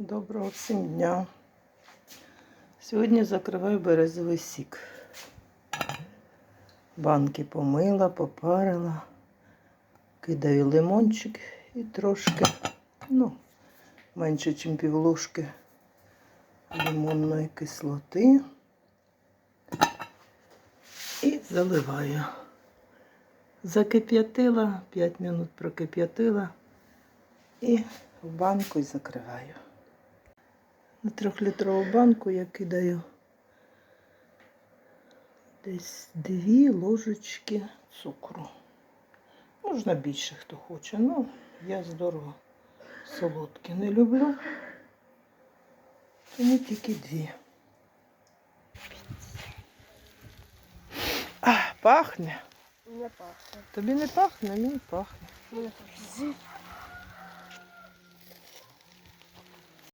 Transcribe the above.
Доброго всім дня. Сьогодні закриваю березовий сік. Банки помила, попарила, кидаю лимончик і трошки, ну, менше, ніж півложки лимонної кислоти. І заливаю. Закип'ятила, 5 минут прокип'ятила і в банку закриваю. На трьохлітрову банку я кидаю десь дві ложечки цукру. Можна більше, хто хоче, але я здорово солодкі не люблю. Тому тільки дві. А, пахне. Не пахне. Тобі не пахне, мені пахне. Не пахне.